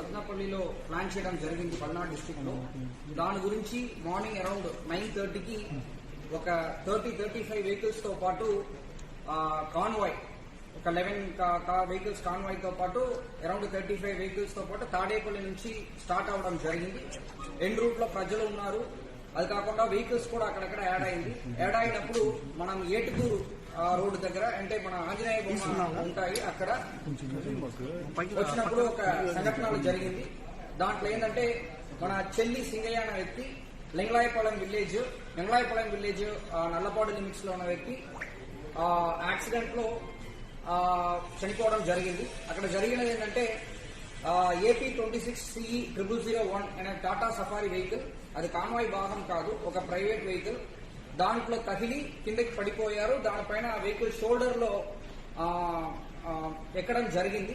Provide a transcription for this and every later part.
సత్నపల్లిలో plan చేయడం జరిగింది పల్నాడు డిస్టిక్లో. దాని గురించి మార్నింగ్ అరౌండ్ నైన్ థర్టీకి ఒక థర్టీ థర్టీ ఫైవ్ వెహికల్స్తో పాటు కాన్వాయ్ ఒక లెవెన్ వెహికల్స్ కాన్వాయ్తో పాటు అరౌండ్ థర్టీ ఫైవ్ వెహికల్స్తో పాటు తాడేపల్లి నుంచి స్టార్ట్ అవడం జరిగింది. ఎండ్ రూట్లో ప్రజలు ఉన్నారు. అది కాకుండా వెహికల్స్ కూడా అక్కడక్కడ యాడ్ అయింది. యాడ్ అయినప్పుడు మనం ఏటుకూరు ఆ, రోడ్డు దగ్గర అంటే మన ఆంజనేయ బొమ్మ ఉంటాయి అక్కడ. వచ్చినప్పుడు ఒక సంఘటన జరిగింది. దాంట్లో ఏంటంటే మన చెల్లి సింగయ్య వ్యక్తి లింగలాయపాలెం విలేజ్ లింగలాయపాలెం విలేజ్ నల్లపాడు లిమిట్స్లో ఉన్న వ్యక్తి ఆ, యాక్సిడెంట్లో ఆ, చనిపోవడం జరిగింది. అక్కడ జరిగినది ఏంటంటే AP twenty six CE triple zero one అనే టాటా సఫారీ వెహికల్ అది కాన్వాయ్ భాగం కాదు ఒక ప్రైవేట్ వెహికల్. దాంట్లో తగిలి కిందకి పడిపోయారు. దానిపైన ఆ వెహికల్ షోల్డర్లో ఎక్కడం జరిగింది.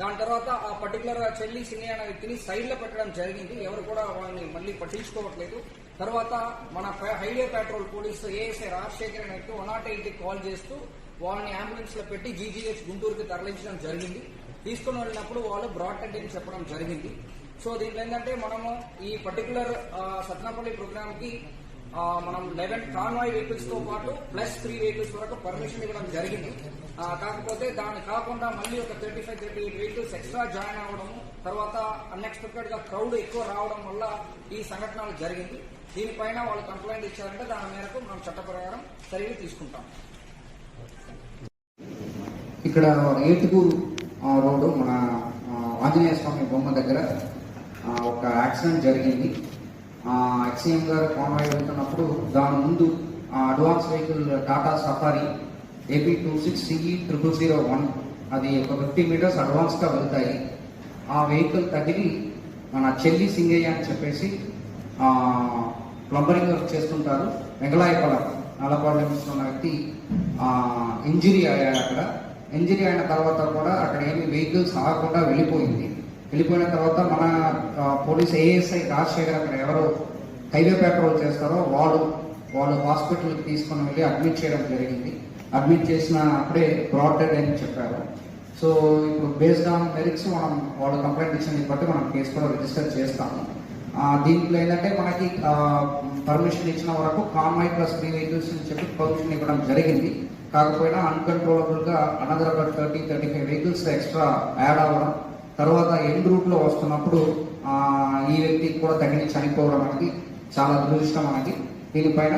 దాని తర్వాత ఆ పర్టికులర్ చెల్లి సింగయ్య అనే వ్యక్తిని సైడ్లో పెట్టడం జరిగింది. ఎవరు కూడా వాళ్ళని మళ్ళీ పట్టించుకోవట్లేదు. తర్వాత మన highway patrol police ASI Rajasekhar అనే వ్యక్తి వన్ నాట్ ఎయిట్కి కాల్ చేస్తూ వాళ్ళని అంబులెన్స్లో పెట్టి జీజీహెచ్ గుంటూరుకి తరలించడం జరిగింది. తీసుకుని వెళ్ళినప్పుడు వాళ్ళు బ్రాడ్ టెంట్ అని చెప్పడం జరిగింది. సో దీంట్లో ఏంటంటే మనము ఈ పర్టికులర్ సత్నాపల్లి ప్రోగ్రామ్కి మనం లెవెన్ కాన్వాయ్ వెహికల్స్తో పాటు ప్లస్ త్రీ వెహికల్స్ వరకు పర్మిషన్ ఇవ్వడం జరిగింది. కాకపోతే దాని కాకుండా మళ్ళీ ఒక thirty five thirty eight vehicles extra join అవ్వడం తర్వాత అన్ఎక్స్పెక్టెడ్గా క్రౌడ్ ఎక్కువ రావడం వల్ల ఈ సంఘటనలు జరిగింది. దీనిపైన వాళ్ళు కంప్లైంట్ ఇచ్చారంటే దాని మేరకు మనం చట్ట ప్రకారం చర్యలు తీసుకుంటాం. ఇక్కడ ఏటుకూరు రోడ్డు మన ఆంజనేయ స్వామి బొమ్మ దగ్గర ఒక యాక్సిడెంట్ జరిగింది. ఎక్స్ఎం గారు కాన్వాయ్ వెళ్తున్నప్పుడు దాని ముందు ఆ, advance vehicle Tata Safari AP two six CE triple zero one. అది ఒక ఫిఫ్టీ మీటర్స్ అడ్వాన్స్గా వెళ్తాయి. ఆ వెహికల్ తగిలి మన చెల్లి సింగయ్య అని చెప్పేసి ప్లంబరింగ్ వర్క్ చేస్తుంటారు. వెంగళాయపాలెం నల్లపాడు లిమిట్స్ ఉన్న వ్యక్తి ఆ, ఇంజురీ అయ్యాడు అక్కడ. ఇంజురీ అయిన తర్వాత కూడా అక్కడ ఏమి వెహికల్స్ ఆగకుండా వెళ్ళిపోయింది. వెళ్ళిపోయిన తర్వాత మన పోలీస్ ఏఎస్ఐ రాజశేఖర్ అక్కడ ఎవరు హైవే పెట్రోల్ చేస్తారో వాళ్ళు వాళ్ళు హాస్పిటల్కి తీసుకొని వెళ్ళి అడ్మిట్ చేయడం జరిగింది. అడ్మిట్ చేసిన అప్పుడే బ్రాడ్ డెడ్ అని చెప్పారు. సో ఇప్పుడు బేస్డ్ ఆన్ మెరిట్స్ మనం వాళ్ళు కంప్లైంట్ ఇచ్చిన బట్టి మనం కేసు కూడా రిజిస్టర్ చేస్తాము. దీంట్లో ఏంటంటే మనకి పర్మిషన్ ఇచ్చిన వరకు కాన్వాయ్ ప్లస్ త్రీ వెహికల్స్ అని చెప్పి పర్మిషన్ ఇవ్వడం జరిగింది. కాకపోయినా అన్కంట్రోలబుల్గా అనదర్ ఒక thirty thirty five vehicles extra add అవ్వడం తర్వాత ఎండ్ రూట్లో వస్తున్నప్పుడు ఈ వ్యక్తికి కూడా తగిలి చనిపోవడం అనేది చాలా దురదృష్టం అనేది. దీనిపైన